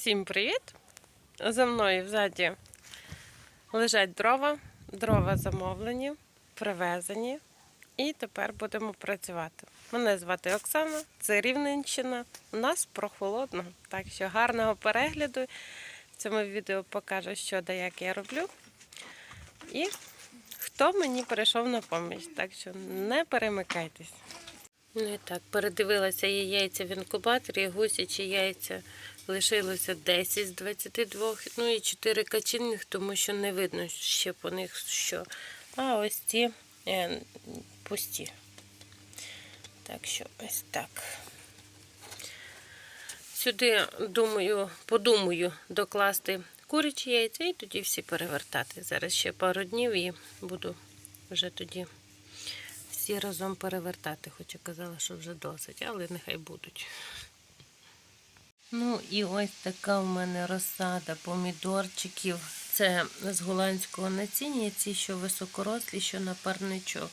Всім привіт! За мною взаді лежать дрова, дрова замовлені, привезені. І тепер будемо працювати. Мене звати Оксана, це Рівненщина. У нас прохолодно, так що гарного перегляду. В цьому відео покажу, що да як я роблю. І хто мені прийшов на поміч. Так що не перемикайтесь. Ну і так, передивилася я яйця в інкубаторі, гусячі яйця лишилося 10 з 22, ну і 4 качинних, тому що не видно ще по них що. А ось ці е, пусті. Так що ось так. Сюди, думаю, подумаю докласти курячі яйця і тоді всі перевертати. Зараз ще пару днів і буду вже тоді всі разом перевертати, хоча казала, що вже досить, але нехай будуть. Ну і ось така в мене розсада помідорчиків. Це з голландського насіння, ці, що високорослі, що на парничок.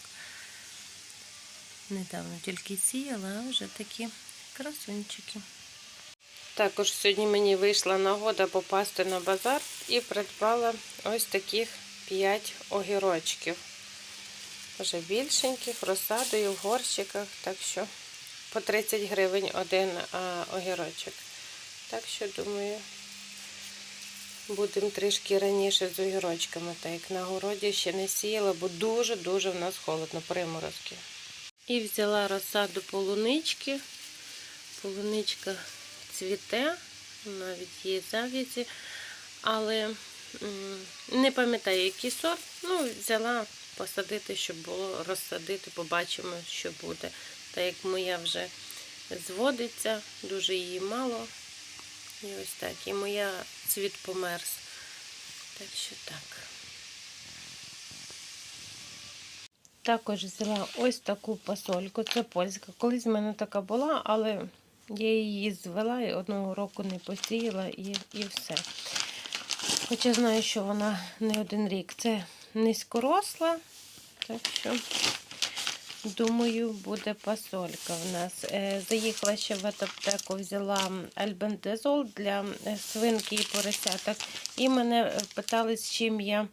Недавно тільки сіяла, а вже такі красунчики. Також сьогодні мені вийшла нагода попасти на базар і придбала ось таких 5 огірочків. Вже більшеньких, розсадою в горщиках, так що по 30 гривень один огірочок. Так що, думаю, будемо трішки раніше з огірочками, так як на городі ще не сіяла, бо дуже-дуже в нас холодно, приморозки. І взяла розсаду полунички. Полуничка цвіте, навіть є зав'язі, але не пам'ятаю, який сорт. Ну, взяла посадити, щоб було розсадити, побачимо, що буде. Так як моя вже зводиться, дуже її мало. І ось так. І моя цвіт померз. Так що так. Також взяла ось таку пасольку. Це польська. Колись в мене така була, але я її звела і одного року не посіяла і, і все. Хоча знаю, що вона не один рік. Це низькоросла, так що, думаю, буде пасолька в нас. Е, Заїхала ще в аптеку, взяла альбендазол для е, свинки і поросяток. І мене е, питали, з чим я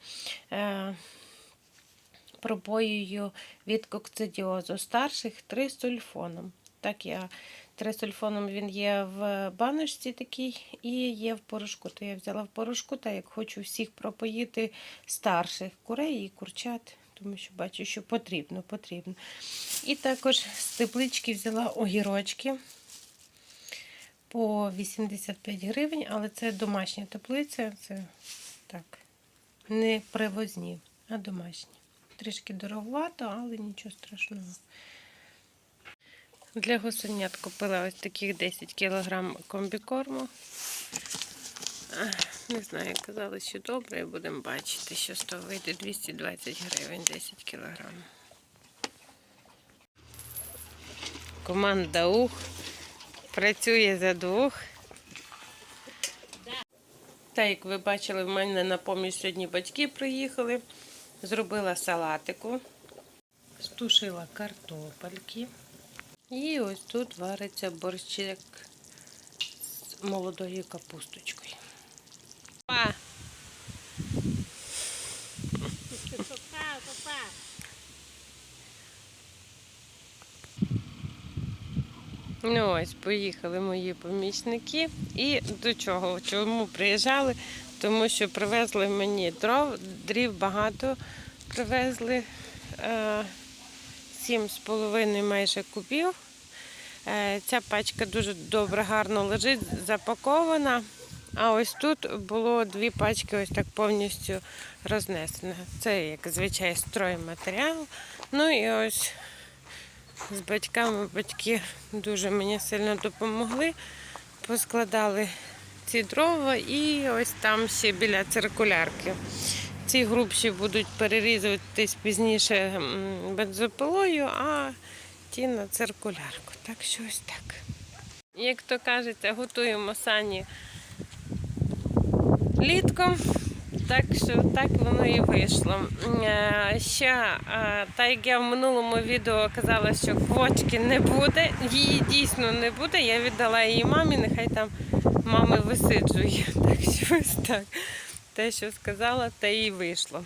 пробоюю від кокцидіозу. Старших трисульфоном. Так я трисульфоном він є в баночці такій і є в порошку. То я взяла в порошку, так як хочу всіх пропоїти старших курей і курчат, тому що бачу, що потрібно, потрібно. І також з теплички взяла огірочки по 85 гривень, але це домашня теплиця, це так, не привозні, а домашні. Трішки дороговато, але нічого страшного. Для гусенят купила ось таких 10 кг комбікорму. Не знаю, казали, що добре, будемо бачити, що з того вийде 220 гривень 10 кг. Команда УХ працює за двох. Так, як ви бачили, в мене на поміж сьогодні батьки приїхали. Зробила салатику, стушила картопельки. І ось тут вариться борщик з молодою капусточкою. Па! Ну ось, поїхали мої помічники. І до чого? Чому приїжджали? Тому що привезли мені дров, дрів багато привезли. Е, Сім з половиною майже кубів. Е, Ця пачка дуже добре, гарно лежить, запакована. А ось тут було дві пачки ось так повністю рознесено. Це, як звичай, стройматеріал. Ну і ось з батьками батьки дуже мені сильно допомогли. Поскладали ці дрова і ось там ще біля циркулярки. Ці грубші будуть перерізуватись пізніше бензопилою, а ті на циркулярку. Так що ось так. Як то кажеться, готуємо сані літком. Так що так воно і вийшло. Е, Ще, е, так як я в минулому відео казала, що квочки не буде, її дійсно не буде. Я віддала її мамі, нехай там мами висиджує. Так що ось так. Те, що сказала, те і вийшло.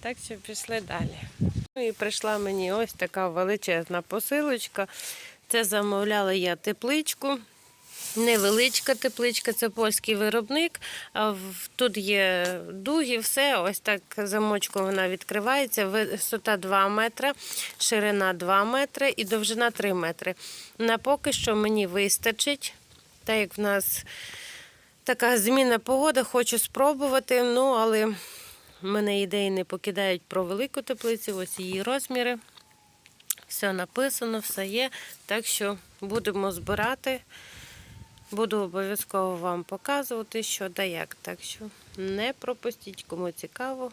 Так що пішли далі. Ну і прийшла мені ось така величезна посилочка. Це замовляла я тепличку. Невеличка тепличка, це польський виробник. Тут є дуги, все. Ось так замочком вона відкривається. Висота 2 метри, ширина 2 метри і довжина 3 метри. На поки що мені вистачить, так як в нас така зміна погоди, хочу спробувати. Ну, але мене ідеї не покидають про велику теплицю, ось її розміри. Все написано, все є. Так що будемо збирати. Буду обов'язково вам показувати, що да як. Так що не пропустіть, кому цікаво.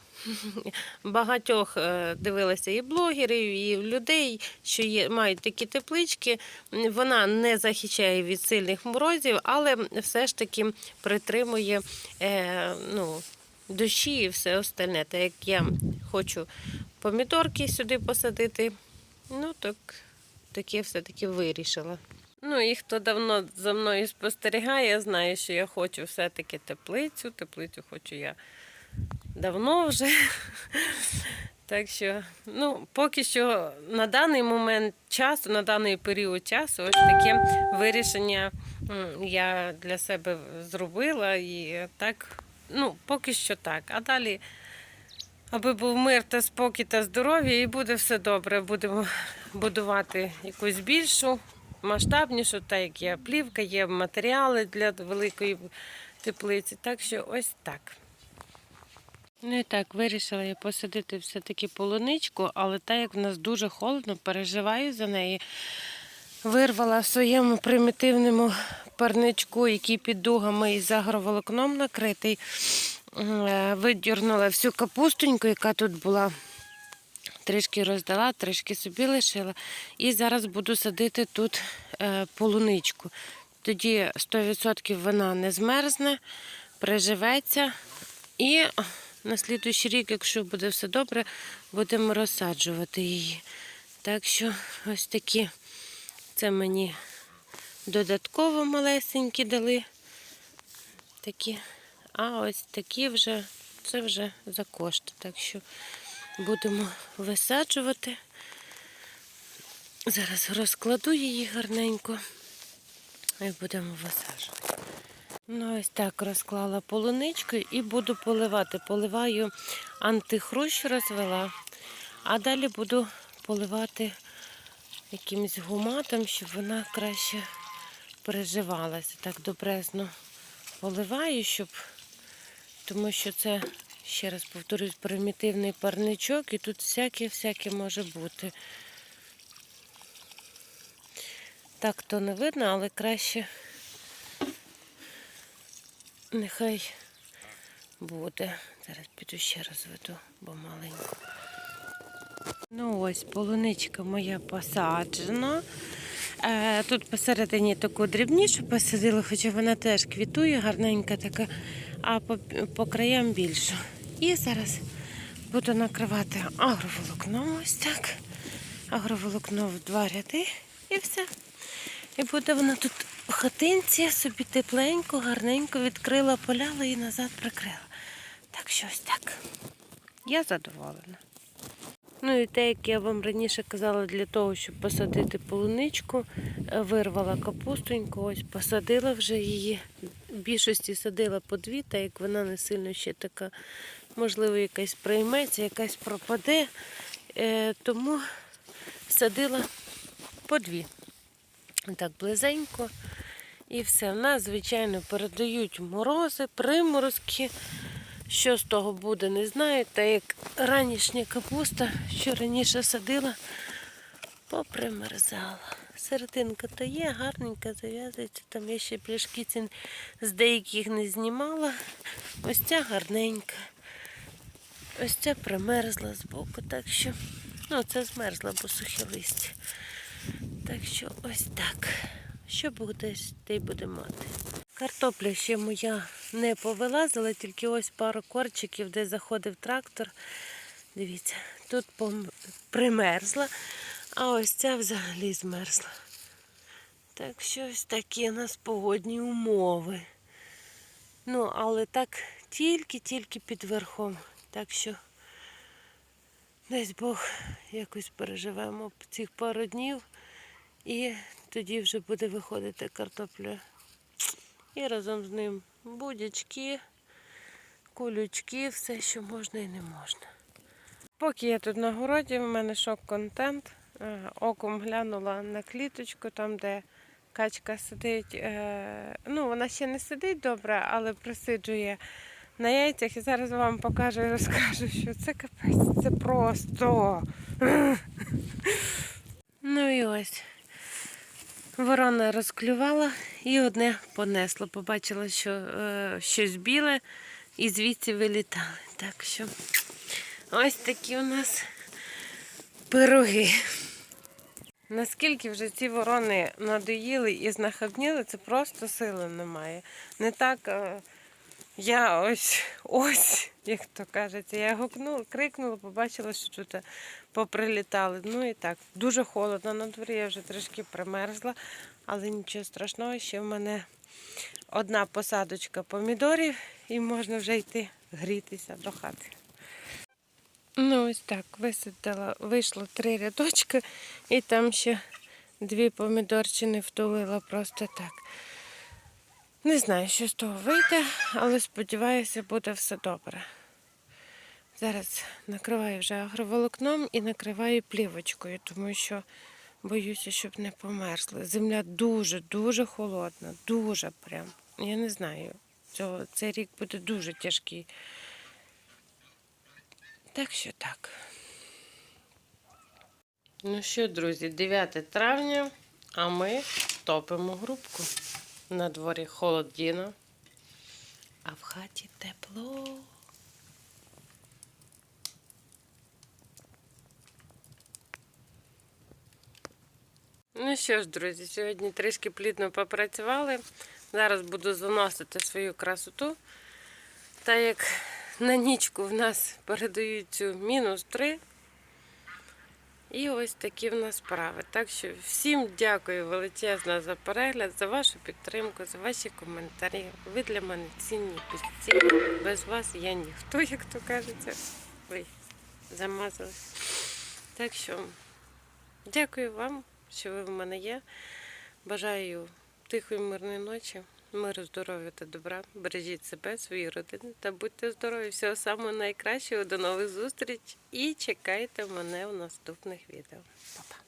Багатьох е, дивилася і блогерів, і людей, що є, мають такі теплички. Вона не захищає від сильних морозів, але все ж таки притримує е, ну, дощі і все остальне. Так як я хочу помідорки сюди посадити, ну так таке все-таки вирішила. Ну і хто давно за мною спостерігає, знає, що я хочу все-таки теплицю. Теплицю хочу я давно вже. Так що, ну, поки що на даний момент часу, на даний період часу, ось таке вирішення я для себе зробила. І так, ну, поки що так. А далі, аби був мир та спокій та здоров'я, і буде все добре. Будемо будувати якусь більшу масштабнішу, так як є плівка, є матеріали для великої теплиці. Так що ось так. Ну і так, вирішила я посадити все-таки полуничку, але так як в нас дуже холодно, переживаю за неї. Вирвала в своєму примітивному парничку, який під дугами із агроволокном накритий. Е, Видірнула всю капустоньку, яка тут була. Трішки роздала, трішки собі лишила. І зараз буду садити тут е, полуничку. Тоді 100% вона не змерзне, приживеться. І на слідуючий рік, якщо буде все добре, будемо розсаджувати її. Так що ось такі це мені додатково малесенькі дали. Такі. А ось такі вже, це вже за кошти. Так що будемо висаджувати. Зараз розкладу її гарненько і будемо висаджувати. Ну, ось так розклала полуничку і буду поливати. Поливаю антихрущ розвела, а далі буду поливати якимось гуматом, щоб вона краще переживалася. Так добрезно поливаю, щоб тому що це, ще раз повторюсь, примітивний парничок, і тут всяке-всяке може бути. Так то не видно, але краще нехай буде. Зараз піду ще розведу, бо маленько. Ну ось, полуничка моя посаджена. Е, Тут посередині таку дрібнішу посадила, хоча вона теж квітує, гарненька така, а по, по краям більшу. І зараз буду накривати агроволокном ось так. Агроволокно в два ряди і все. І буде вона тут в хатинці собі тепленько, гарненько відкрила, поляла і назад прикрила. Так що ось так. Я задоволена. Ну і те, як я вам раніше казала, для того, щоб посадити полуничку, е, вирвала капустоньку, ось посадила вже її. В більшості садила по дві, так як вона не сильно ще така, можливо, якась прийметься, якась пропаде. Е, тому садила по дві. Так, близенько. І все. В нас, звичайно, передають морози, приморозки. Що з того буде, не знаю. Та як ранішня капуста, що раніше садила, попримерзала. Серединка то є, гарненька, зав'язується. Там я ще пляшки з деяких не знімала. Ось ця гарненька. Ось ця примерзла з боку, так що, ну, це змерзла, бо сухе листя. Так що ось так. Що буде, те й буде мати. Картопля ще моя не повилазила, тільки ось пару корчиків, де заходив трактор. Дивіться, тут пом- примерзла, а ось ця взагалі змерзла. Так що ось такі у нас погодні умови. Ну, але так тільки-тільки під верхом. Так що десь Бог якось переживемо цих пару днів. І тоді вже буде виходити картопля. І разом з ним будячки, колючки, все, що можна і не можна. Поки я тут на городі, в мене шок-контент. Е, Оком глянула на кліточку, там, де качка сидить. Е, Ну, вона ще не сидить добре, але присиджує на яйцях. І зараз вам покажу і розкажу, що це капець, це просто. Ну і ось. Ворона розклювала і одне понесло. Побачила, що е, щось біле, і звідси вилітали. Так що ось такі у нас пироги. Наскільки вже ці ворони надоїли і знахабніли, це просто сили немає. Не так е, я ось ось, як то кажеться, я гукнула, крикнула, побачила, що тут поприлітали. Ну і так, дуже холодно на дворі, я вже трішки примерзла, але нічого страшного, ще в мене одна посадочка помідорів і можна вже йти грітися до хати. Ну, ось так, висадила, вийшло три рядочки, і там ще дві помідорчини втулила просто так. Не знаю, що з того вийде, але сподіваюся, буде все добре. Зараз накриваю вже агроволокном і накриваю плівочкою, тому що боюся, щоб не померзли. Земля дуже-дуже холодна, дуже прям. Я не знаю. Цього, цей рік буде дуже тяжкий. Так що так. Ну що, друзі, 9 травня, а ми топимо грубку. На дворі холодно, а в хаті тепло. Ну що ж, друзі, сьогодні трішки плідно попрацювали. Зараз буду заносити свою красоту. Та як на нічку в нас передають цю мінус 3. І ось такі в нас справи. Так що всім дякую величезно за перегляд, за вашу підтримку, за ваші коментарі. Ви для мене цінні, безцінні. Без вас я ніхто, як то кажеться. Ой, замазалась. Так що дякую вам, що ви в мене є. Бажаю тихої, мирної ночі, миру, здоров'я та добра. Бережіть себе, свої родини та будьте здорові. Всього самого найкращого. До нових зустріч і чекайте мене в наступних відео. Па-па.